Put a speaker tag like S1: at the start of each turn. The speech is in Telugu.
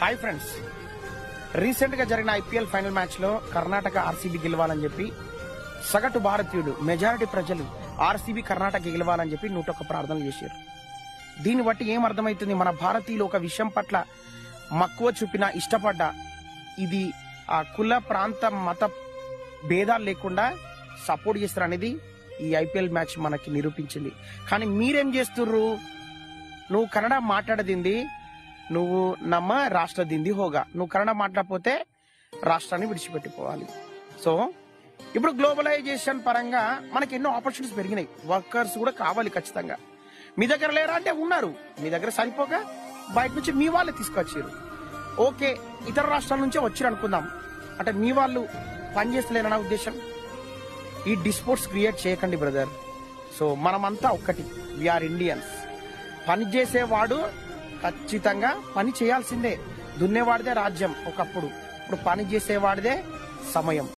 S1: Hi friends. రీసెంట్గా జరిగిన ఐపీఎల్ ఫైనల్ మ్యాచ్లో కర్ణాటక ఆర్సీబీ గెలవాలని చెప్పి సగటు భారతీయుడు మెజారిటీ ప్రజలు ఆర్సీబీ కర్ణాటక గెలవాలని చెప్పి నూట ఒక్క ప్రార్థనలు చేశారు. దీన్ని బట్టి ఏం అర్థమవుతుంది? మన భారతీయులు ఒక విషయం పట్ల మక్కువ చూపిన ఇష్టపడ్డ ఇది ఆ కుల ప్రాంత మత భేదాలు లేకుండా సపోర్ట్ చేస్తారు అనేది ఈ ఐపీఎల్ మ్యాచ్ మనకి నిరూపించింది. కానీ మీరేం చేస్తుర్రు? నువ్వు కన్నడ మాట్లాడదింది నువ్వు నమ్మ రాష్ట్ర దింది హోగా. నువ్వు కన్నడ మాట్లాడపోతే రాష్ట్రాన్ని విడిచిపెట్టిపోవాలి. సో ఇప్పుడు గ్లోబలైజేషన్ పరంగా మనకి ఎన్నో ఆపర్చునిటీస్ పెరిగినాయి. వర్కర్స్ కూడా కావాలి ఖచ్చితంగా. మీ దగ్గర లేరా అంటే ఉన్నారు. మీ దగ్గర సరిపోక బయట నుంచి మీ వాళ్ళే తీసుకొచ్చారు ఓకే ఇతర రాష్ట్రాల నుంచే వచ్చారు అనుకుందాం. అంటే మీ వాళ్ళు పనిచేస్తలేరన్న ఉద్దేశం? ఈ డిస్పోర్ట్స్ క్రియేట్ చేయకండి బ్రదర్. సో మనమంతా ఒక్కటి. విఆర్ ఇండియన్స్ పని చేసేవాడు ఖచ్చితంగా పని చేయాల్సిందే. దున్నేవాడిదే రాజ్యం ఒకప్పుడు. ఇప్పుడు పని చేసేవాడిదే సమయం.